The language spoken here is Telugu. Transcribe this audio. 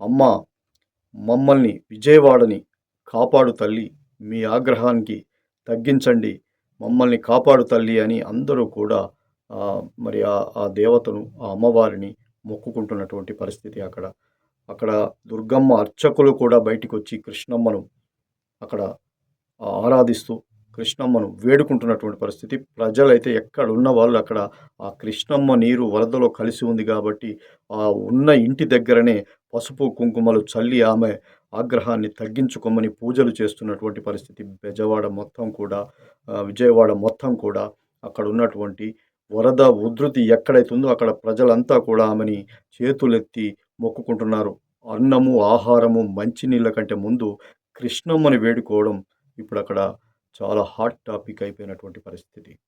అమ్మ మమ్మల్ని విజయవాడని కాపాడు తల్లి మీ ఆగ్రహానికి తగ్గించండి. మమ్మల్ని కాపాడు తల్లి అని అందరూ కూడా మరి ఆ దేవతను ఆ అమ్మవారిని మొక్కుకుంటున్నటువంటి పరిస్థితి అక్కడ. అక్కడ దుర్గమ్మ అర్చకులు కూడా బయటికి వచ్చి కృష్ణమ్మను అక్కడ ఆరాధిస్తూ కృష్ణమ్మను వేడుకుంటున్నటువంటి పరిస్థితి. ప్రజలైతే ఎక్కడ ఉన్న వాళ్ళు అక్కడ ఆ కృష్ణమ్మ నీరు వరదలో కలిసి ఉంది కాబట్టి ఆ ఉన్న ఇంటి దగ్గరనే పసుపు కుంకుమలు చల్లి ఆమె ఆగ్రహాన్ని తగ్గించుకోమని పూజలు చేస్తున్నటువంటి పరిస్థితి. బెజవాడ మొత్తం కూడా విజయవాడ మొత్తం కూడా అక్కడ ఉన్నటువంటి వరద ఉధృతి ఎక్కడైతుందో అక్కడ ప్రజలంతా కూడా ఆమెని చేతులెత్తి మొక్కుకుంటున్నారు. అన్నము ఆహారము మంచినీళ్ళ కంటే ముందు కృష్ణమ్మని వేడుకోవడం ఇప్పుడు అక్కడ చాలా హాట్ టాపిక్ అయిపోయినటువంటి పరిస్థితి.